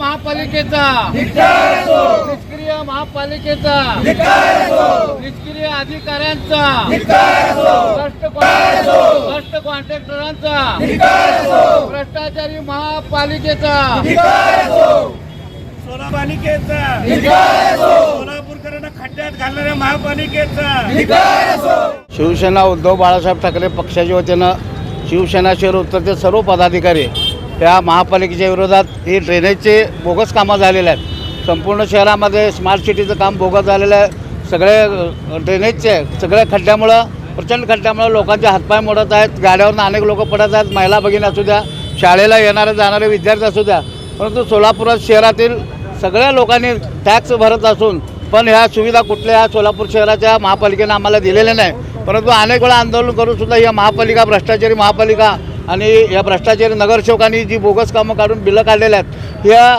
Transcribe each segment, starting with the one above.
महापालिकेचा. निष्क्रिय महापालिकेचा. निष्क्रिय अधिकाऱ्यांचा. भ्रष्ट कॉन्ट्रॅक्टरांचा. भ्रष्टाचारी महापालिकेचा. सोलापालिकेचा सोलापूरकरांना खड्ड्यात घालणाऱ्या महापालिकेचा. शिवसेना उद्धव बाळासाहेब ठाकरे पक्षाच्या वतीनं शिवसेना शहर उत्तरचे सर्व पदाधिकारी त्या महापालिकेच्या विरोधात ही ड्रेनेजचे बोगस कामं झालेले आहेत. संपूर्ण शहरामध्ये स्मार्ट सिटीचं काम बोगस झालेलं आहे. सगळे ड्रेनेजचे सगळ्या खड्ड्यामुळं प्रचंड खड्ड्यामुळं लोकांचे हातपाय मोडत आहेत. गाड्यावरनं अनेक लोक पडत आहेत. महिला भगिनी असू द्या शाळेला येणारे जाणारे विद्यार्थी असू द्या. परंतु सोलापुरात शहरातील सगळ्या लोकांनी टॅक्स भरत असून पण ह्या सुविधा कुठल्या ह्या सोलापूर शहराच्या महापालिकेनं आम्हाला दिलेल्या नाही. परंतु अनेक वेळा आंदोलन करूनसुद्धा या महापालिका भ्रष्टाचारी महापालिका आणि या भ्रष्टाचारी नगरसेवकांनी जी बोगस कामं काढून बिलं काढलेल्या आहेत ह्या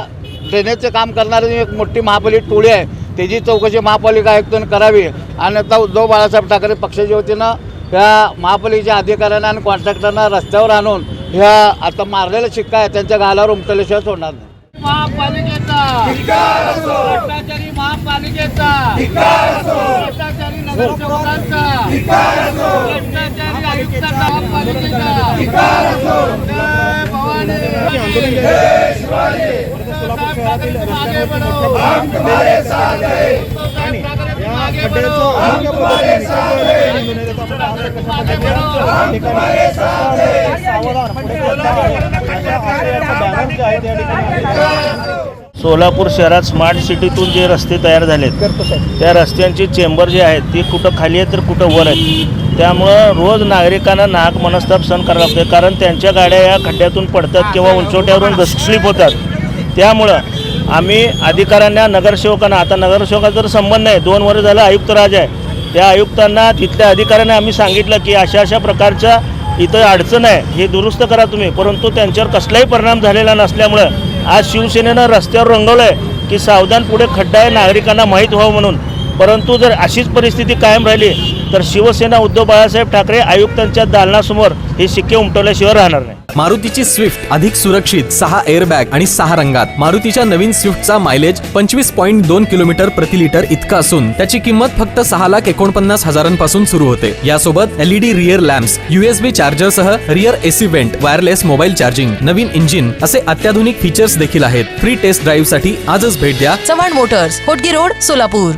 ड्रेनेजचं काम करणारी एक मोठी महापालिका टोळी आहे त्याची चौकशी महापालिका आयुक्तांनी करावी. आणि आता उद्धव बाळासाहेब ठाकरे पक्षाच्या वतीनं ह्या महापालिकेच्या अधिकाऱ्यांना आणि कॉन्ट्रॅक्टरना रस्त्यावर आणून ह्या आता मारलेला शिक्का आहे त्यांच्या गालावर उमटल्याशिवाय सोडणार नाही. महापालिकेचा. भ्रष्टाचारी महापालिकेचा. भ्रष्टाचारी नगरसेवकांचा. भ्रष्टाचारी सोलापूर शहरात स्मार्ट सिटीतून जे रस्ते तयार झालेत त्या रस्त्यांची चेंबर जे आहेत ती कुठं खाली आहेत तर कुठं वर आहे त्यामुळं रोज नागरिकांना नाहक मनस्ताप सहन करावं लागते कारण त्यांच्या गाड्या या खड्ड्यातून पडतात किंवा उंचवट्यावरून स्लिप होतात. त्यामुळं आम्ही अधिकाऱ्यांना नगरसेवकांना आता नगरसेवकाचा तर संबंध नाही दोन वर्ष झालं आयुक्त राज आहे. त्या आयुक्तांना तिथल्या अधिकाऱ्यांना आम्ही सांगितलं की अशा अशा प्रकारच्या इथं अडचण आहे. हे दुरुस्त करा तुम्ही. परंतु त्यांच्यावर कसलाही परिणाम झालेला नसल्यामुळं आज शिवसेनेनं रस्त्यावर रंगवलं आहे की सावधान पुढे खड्डा आहे. नागरिकांना माहीत व्हावं म्हणून. परंतु जर अशीच परिस्थिती कायम राहिली तर शिवसेना उद्धव बाळासाहेब ठाकरे आयुक्तांच्या दालनासमोर हे शिक्के उमटवल्याशिवाय राहणार नाही. मारुतीची स्विफ्ट अधिक सुरक्षित सहा एअरबॅग आणि सहा रंगात. मारुतीच्या नवीन स्विफ्टचा मायलेज पंचवीस पॉईंट दोन किलोमीटर प्रति लिटर इतका असून त्याची किंमत फक्त सहा लाख एकोणपन्नास हजारांपासून सुरू होते. यासोबत LED rear lamps USB charger सह rear AC vent wireless mobile charging नवीन इंजिन असे अत्याधुनिक फीचर्स देखील आहेत. फ्री टेस्ट ड्राईव्हसाठी आजच भेट द्या. Chavan motors Hotgi road Solapur.